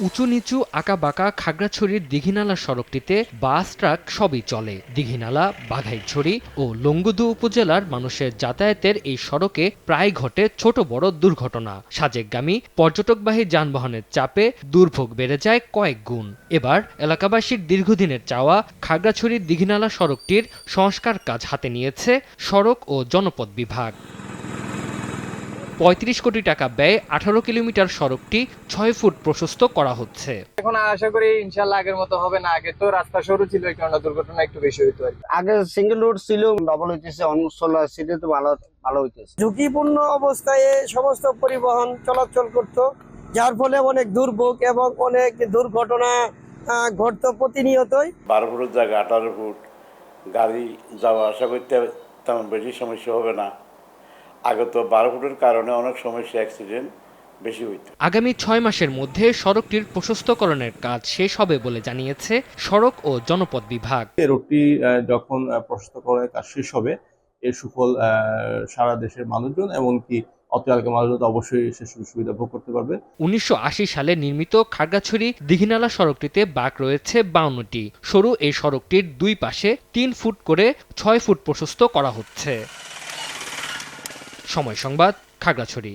উঁচু নিচু আঁকা বাঁকা খাগড়াছড়ির দীঘিনালা সড়কটিতে বাস, ট্রাক সবই চলে। দীঘিনালা, বাঘাইছড়ি ও লঙ্গুদু উপজেলার মানুষের যাতায়াতের এই সড়কে প্রায় ঘটে ছোট বড় দুর্ঘটনা। সাজেকগামী, পর্যটকবাহী যানবাহনের চাপে দুর্ভোগ বেড়ে যায় কয়েক গুণ। এবার এলাকাবাসীর দীর্ঘদিনের চাওয়া খাগড়াছড়ির দীঘিনালা সড়কটির সংস্কার কাজ হাতে নিয়েছে সড়ক ও জনপদ বিভাগ। পঁয়ত্রিশ কোটি টাকা ব্যয়ে আঠারো কিলোমিটার সড়কটি ছয় ফুট প্রশস্ত করা হচ্ছে। এখন আশা করি ইনশাল্লাহ আগের মতো হবে না। আগে তো রাস্তা সরু ছিল এই কারণে দুর্ঘটনা একটু বেশি হইতো আর আগে সিঙ্গেল রোড ছিল ডবল হইতেছে অন্য ষোলো সিটে তো ভালো ভালো হইতেছে। ঝুঁকিপূর্ণ অবস্থায় সমস্ত পরিবহন চলাচল করত যার ফলে অনেক দুর্ভোগ এবং অনেক দুর্ঘটনা আহ, ঘটতো প্রতিনিয়তই। বারো ফুটের জায়গায় আঠারো ফুট গাড়ি যাওয়া আসা করতে তেমন বেশি সমস্যা হবে না। আগে তো বারো ফুটের কারণে অনেক সমস্যা অ্যাক্সিডেন্ট বেশি হইতো। আগামী ছয় মাসের মধ্যে সড়কটির প্রশস্তকরণের কাজ শেষ হবে বলে জানিয়েছে সড়ক ও জনপদ বিভাগ। এই রোডটি যখন প্রশস্তকরণের কাজ শেষ হবে এর সুফল আহ, সারা দেশের মানুষজন এমনকি মানুষজন অবশ্যই সে সুযোগ সুবিধা ভোগ করতে পারবে। উনিশশো আশি সালে নির্মিত খাগড়াছড়ি দীঘিনালা সড়কটিতে বাঁক রয়েছে বাউন্নটি। সরু এই সড়কটির দুই পাশে তিন ফুট করে ছয় ফুট প্রশস্ত করা হচ্ছে। সময় সংবাদ খাগড়াছড়ি।